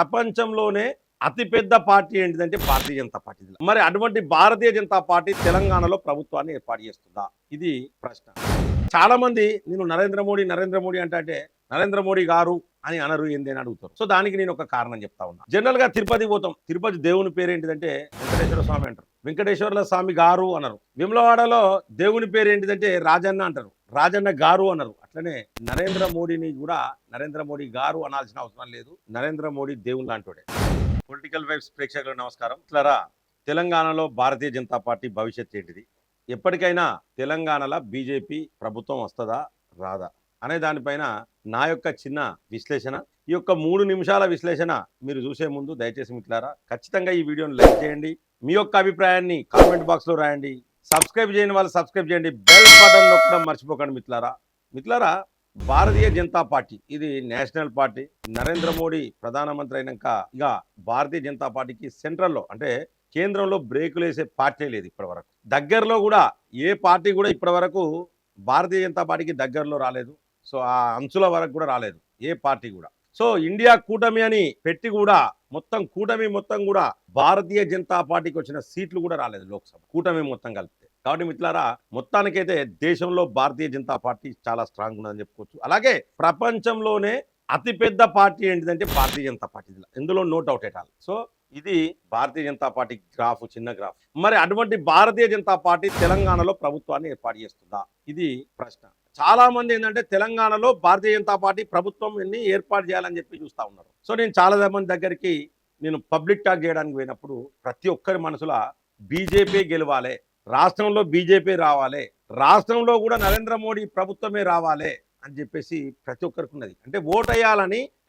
ప్రపంచంలోనే అతిపెద్ద పార్టీ ఏంటిదంటే భారతీయ జనతా పార్టీ. మరి అటువంటి భారతీయ జనతా పార్టీ తెలంగాణలో ప్రభుత్వాన్ని ఏర్పాటు చేస్తుందా? ఇది ప్రశ్న. చాలా మంది నేను నరేంద్ర మోడీ నరేంద్ర మోడీ అంటే నరేంద్ర మోడీ గారు అని అనరు ఏంది అని అడుగుతారు. సో దానికి నేను ఒక కారణం చెప్తా ఉన్నా. జనరల్గా తిరుపతి పోతాం. తిరుపతి దేవుని పేరు ఏంటిదంటే వెంకటేశ్వర స్వామి అంటారు. వెంకటేశ్వర స్వామి గారు అనరు. విమలవాడలో దేవుని పేరు ఏంటిదంటే రాజన్న అంటారు. రాజన్న గారు అనరు. అట్లనే నరేంద్ర మోడీని కూడా నరేంద్ర మోడీ గారు అనాల్సిన అవసరం లేదు. నరేంద్ర మోడీ దేవుని లాంటివాడే పొలిటికల్ వైబ్స్ ప్రేక్షకులకు నమస్కారం. ఇట్లరా తెలంగాణలో భారతీయ జనతా పార్టీ భవిష్యత్ ఏంటిది? ఎప్పటికైనా తెలంగాణలో బీజేపీ ప్రభుత్వం వస్తుందా రాదా? అనే దానిపైన నా యొక్క చిన్న విశ్లేషణ ఈ యొక్క మూడు నిమిషాల విశ్లేషణ మీరు చూసే ముందు దయచేసి మిట్లారా ఖచ్చితంగా ఈ వీడియోని లైక్ చేయండి. మీ యొక్క అభిప్రాయాన్ని కామెంట్ బాక్స్లో రాయండి. సబ్స్క్రైబ్ చేయని వాళ్ళు సబ్స్క్రైబ్ చేయండి. బెల్ బటన్ నొక్కడం మర్చిపోకండి మిట్లారా మిత్రులారా భారతీయ జనతా పార్టీ ఇది నేషనల్ పార్టీ నరేంద్ర మోడీ ప్రధానమంత్రి అయినాక ఇక భారతీయ జనతా పార్టీకి సెంట్రల్లో అంటే కేంద్రంలో బ్రేకులు వేసే పార్టీ లేదు ఇప్పటివరకు. దగ్గరలో కూడా ఏ పార్టీ కూడా ఇప్పటివరకు భారతీయ జనతా పార్టీకి దగ్గరలో రాలేదు. సో ఆ అంచుల వరకు కూడా రాలేదు ఏ పార్టీ కూడా. సో ఇండియా కూటమి అని పెట్టి కూడా మొత్తం కూటమి మొత్తం కూడా భారతీయ జనతా పార్టీకి వచ్చిన సీట్లు కూడా రాలేదు లోక్సభ కూటమి మొత్తం కలిపితే. కాబట్టి మిత్రులారా మొత్తానికైతే దేశంలో భారతీయ జనతా పార్టీ చాలా స్ట్రాంగ్ ఉన్నదని చెప్పుకోవచ్చు. అలాగే ప్రపంచంలోనే అతిపెద్ద పార్టీ ఏంటిదంటే భారతీయ జనతా పార్టీ. ఇందులో no doubt at all so ఇది భారతీయ జనతా పార్టీ గ్రాఫ్ చిన్న గ్రాఫ్ మరి అటువంటి భారతీయ జనతా పార్టీ తెలంగాణలో ప్రభుత్వాన్ని ఏర్పాటు చేస్తుందా? ఇది ప్రశ్న. చాలా మంది ఏంటంటే తెలంగాణలో భారతీయ జనతా పార్టీ ప్రభుత్వం ఎన్ని ఏర్పాటు చేయాలని చెప్పి చూస్తా ఉన్నారు. సో నేను చాలా మంది దగ్గరికి నేను పబ్లిక్ టాక్ చేయడానికి పోయినప్పుడు ప్రతి ఒక్కరి మనసులో బీజేపీ గెలవాలి రాష్ట్రంలో బీజేపీ రావాలి రాష్ట్రంలో కూడా నరేంద్ర మోడీ ప్రభుత్వమే రావాలి అని చెప్పేసి ప్రతి ఒక్కరికి ఉన్నది. అంటే ఓట్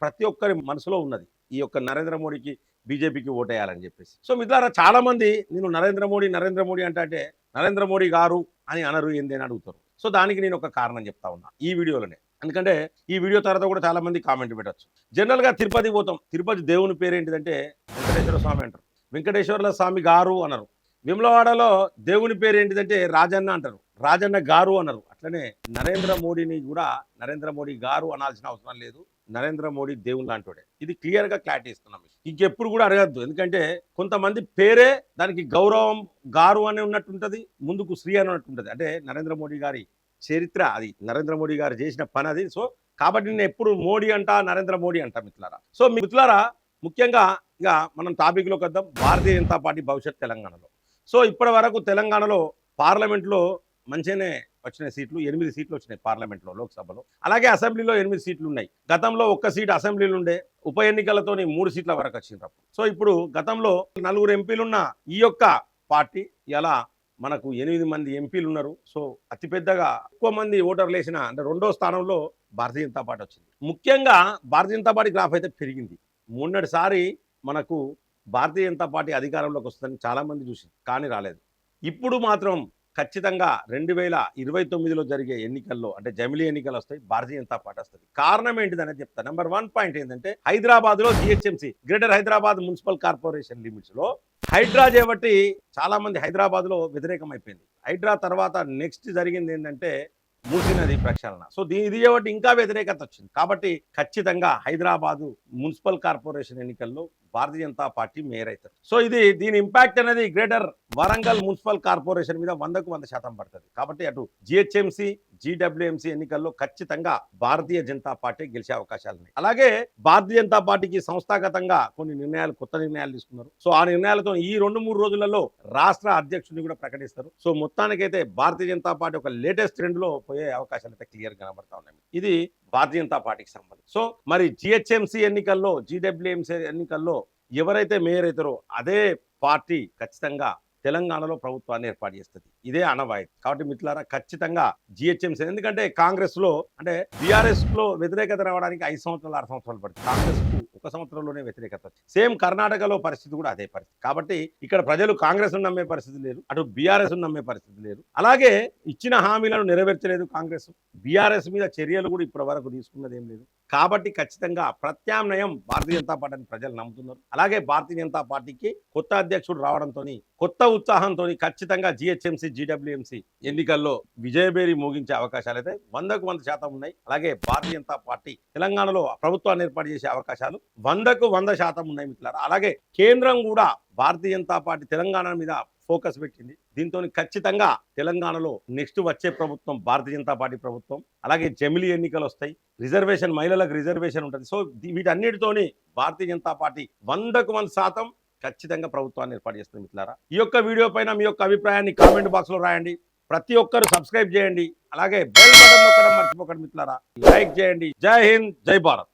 ప్రతి ఒక్కరి మనసులో ఉన్నది. ఈ యొక్క నరేంద్ర మోడీకి బీజేపీకి ఓటేయాలని చెప్పేసి. సో మిత్రులారా చాలా మంది నేను నరేంద్ర మోడీ నరేంద్ర మోడీ అంటే నరేంద్ర మోడీ గారు అని అనరు ఏంది అని అడుగుతారు. సో దానికి నేను ఒక కారణం చెప్తా ఉన్నా ఈ వీడియోలోనే. ఎందుకంటే ఈ వీడియో తర్వాత కూడా చాలా మంది కామెంట్ పెట్టచ్చు. జనరల్గా తిరుపతి పోతాం. తిరుపతి దేవుని పేరు ఏంటిదంటే వెంకటేశ్వర స్వామి అంటారు. వెంకటేశ్వర స్వామి గారు అనరు. విమలవాడలో దేవుని పేరు ఏంటిదంటే రాజన్న అంటారు. రాజన్న గారు అనరు అట్లనే నరేంద్ర మోడీని కూడా నరేంద్ర మోడీ గారు అనాల్సిన అవసరం లేదు. నరేంద్ర మోడీ దేవుని లాంటివాడే ఇది క్లియర్గా క్లారిటీ ఇస్తున్నాం ఇంకెప్పుడు కూడా అడగద్దు. ఎందుకంటే కొంతమంది పేరే దానికి గౌరవం గారు అని ఉన్నట్టుంటది ముందుకు శ్రీ అని ఉన్నట్టుంటుంది. అంటే నరేంద్ర మోడీ గారి చరిత్ర అది నరేంద్ర మోడీ గారు చేసిన పని అది. సో కాబట్టి నేను ఎప్పుడు మోడీ అంట నరేంద్ర మోడీ అంట మిత్రులారా. సో మిత్రులారా ముఖ్యంగా ఇక మనం టాపిక్లోకి వద్దాం. భారతీయ జనతా పార్టీ భవిష్యత్ తెలంగాణలో. సో ఇప్పటి వరకు తెలంగాణలో పార్లమెంట్లో మంచిగానే వచ్చిన సీట్లు ఎనిమిది సీట్లు వచ్చినాయి పార్లమెంట్లో లోక్సభలో. అలాగే అసెంబ్లీలో ఎనిమిది సీట్లు ఉన్నాయి. గతంలో ఒక్క సీట్ అసెంబ్లీలు ఉండే ఉప ఎన్నికలతోని మూడు సీట్ల వరకు వచ్చినప్పుడు సో ఇప్పుడు గతంలో నలుగురు ఎంపీలున్న ఈ యొక్క పార్టీ ఇలా మనకు ఎనిమిది మంది ఎంపీలు ఉన్నారు. సో అతిపెద్దగా ఎక్కువ మంది ఓటర్లు వేసిన అంటే రెండో స్థానంలో భారతీయ జనతా పార్టీ వచ్చింది. ముఖ్యంగా భారతీయ జనతా పార్టీ గ్రాఫ్ అయితే పెరిగింది. మొన్నటిసారి మనకు భారతీయ జనతా పార్టీ అధికారంలోకి వస్తుందని చాలామంది చూసింది కానీ రాలేదు. ఇప్పుడు మాత్రం ఖచ్చితంగా రెండు వేల ఇరవై తొమ్మిదిలో జరిగే ఎన్నికల్లో అంటే జమిలీ ఎన్నికలు వస్తాయి భారతీయ జనతా పార్టీ వస్తుంది. కారణం ఏంటిదనేది చెప్తా. నెంబర్ వన్ పాయింట్ ఏంటంటే హైదరాబాద్లో GHMC greater Hyderabad municipal corporation లిమిట్స్లో హైడ్రా చేపట్టి చాలా మంది హైదరాబాద్లో వ్యతిరేకం అయిపోయింది హైడ్రా తర్వాత నెక్స్ట్ జరిగింది ఏంటంటే మూసీ నది ప్రక్షాళన. సో దీని ఇది కాబట్టి ఇంకా వ్యతిరేకత వచ్చింది. కాబట్టి ఖచ్చితంగా హైదరాబాదు మున్సిపల్ కార్పొరేషన్ ఎన్నికల్లో భారతీయ జనతా పార్టీ మేయర్ అవుతారు. సో ఇది దీని ఇంపాక్ట్ అనేది గ్రేటర్ వరంగల్ మున్సిపల్ కార్పొరేషన్ మీద వందకు వంద శాతం పడుతుంది. కాబట్టి అటు జిహెచ్ఎంసీ జీడబ్ల్యూఎంసీ ఎన్నికల్లో ఖచ్చితంగా భారతీయ జనతా పార్టీ గెలిచే అవకాశాలు ఉన్నాయి. అలాగే భారతీయ జనతా పార్టీకి సంస్థాగతంగా కొన్ని నిర్ణయాలు కొత్త నిర్ణయాలు తీసుకున్నారు. సో ఆ నిర్ణయాలతో ఈ రెండు మూడు రోజులలో రాష్ట్ర అధ్యక్షుడిని కూడా ప్రకటిస్తారు. సో మొత్తానికైతే భారతీయ జనతా పార్టీ ఒక లేటెస్ట్ ట్రెండ్లో పోయే అవకాశాలు అయితే క్లియర్ కనబడతా ఉన్నాయి. ఇది భారతీయ జనతా పార్టీకి సంబంధించి. సో మరి జిహెచ్ఎంసీ ఎన్నికల్లో జీడబ్ల్యూఎంసీ ఎన్నికల్లో ఎవరైతే మేయర్ అవుతారో అదే పార్టీ ఖచ్చితంగా తెలంగాణలో ప్రభుత్వాన్ని ఏర్పాటు చేస్తుంది. ఇదే అనవాయితీ కాబట్టి మిత్రులారా ఖచ్చితంగా జిహెచ్ఎంసీ ఎందుకంటే కాంగ్రెస్లో అంటే బీఆర్ఎస్లో వ్యతిరేకత రావడానికి ఐదు సంవత్సరాలు ఆరు సంవత్సరాలు పడుతుంది. కాంగ్రెస్కు ఒక సంవత్సరంలోనే వ్యతిరేకత వచ్చింది. సేమ్ కర్ణాటకలో పరిస్థితి కూడా అదే పరిస్థితి. కాబట్టి ఇక్కడ ప్రజలు కాంగ్రెస్ నమ్మే పరిస్థితి లేదు అటు బీఆర్ఎస్ నమ్మే పరిస్థితి లేదు. అలాగే ఇచ్చిన హామీలను నెరవేర్చలేదు కాంగ్రెస్. బీఆర్ఎస్ మీద చర్యలు కూడా ఇప్పటి వరకు తీసుకున్నది ఏం లేదు. కాబట్టి ఖచ్చితంగా ప్రత్యామ్నాయం భారతీయ జనతా పార్టీని ప్రజలు నమ్ముతున్నారు. అలాగే భారతీయ జనతా పార్టీకి కొత్త అధ్యక్షుడు రావడంతో కొత్త ఉత్సాహంతో ఖచ్చితంగా జిహెచ్ఎంసీ జీడబ్ల్యూఎంసీ ఎన్నికల్లో విజయబేరి మోగించే అవకాశాలు అయితే వందకు వంద శాతం ఉన్నాయి. అలాగే భారతీయ జనతా పార్టీ తెలంగాణలో ప్రభుత్వాన్ని ఏర్పాటు చేసే అవకాశాలు వందకు వంద శాతం ఉన్నాయి మిత్రులారా. అలాగే కేంద్రం కూడా భారతీయ జనతా పార్టీ తెలంగాణ మీద ఫోకస్ పెట్టింది. దీంతో ఖచ్చితంగా తెలంగాణలో నెక్స్ట్ వచ్చే ప్రభుత్వం భారతీయ జనతా పార్టీ ప్రభుత్వం అలాగే జమిలీ ఎన్నికలు వస్తాయి. రిజర్వేషన్ మహిళలకు రిజర్వేషన్ ఉంటుంది. సో దీ- వీటన్నిటితోని భారతీయ జనతా పార్టీ వందకు వంద శాతం ఖచ్చితంగా ప్రభుత్వాన్ని ఏర్పాటు చేస్తుంది మిత్రులారా. ఈ యొక్క వీడియో పైన మీ యొక్క అభిప్రాయాన్ని కామెంట్ బాక్స్లో రాయండి. ప్రతి ఒక్కరు సబ్స్క్రైబ్ చేయండి. అలాగే బెల్ బటన్ నొక్కడం మర్చిపోకండి మిత్రులారా. లైక్ చేయండి. జై హింద్ జై భారత్.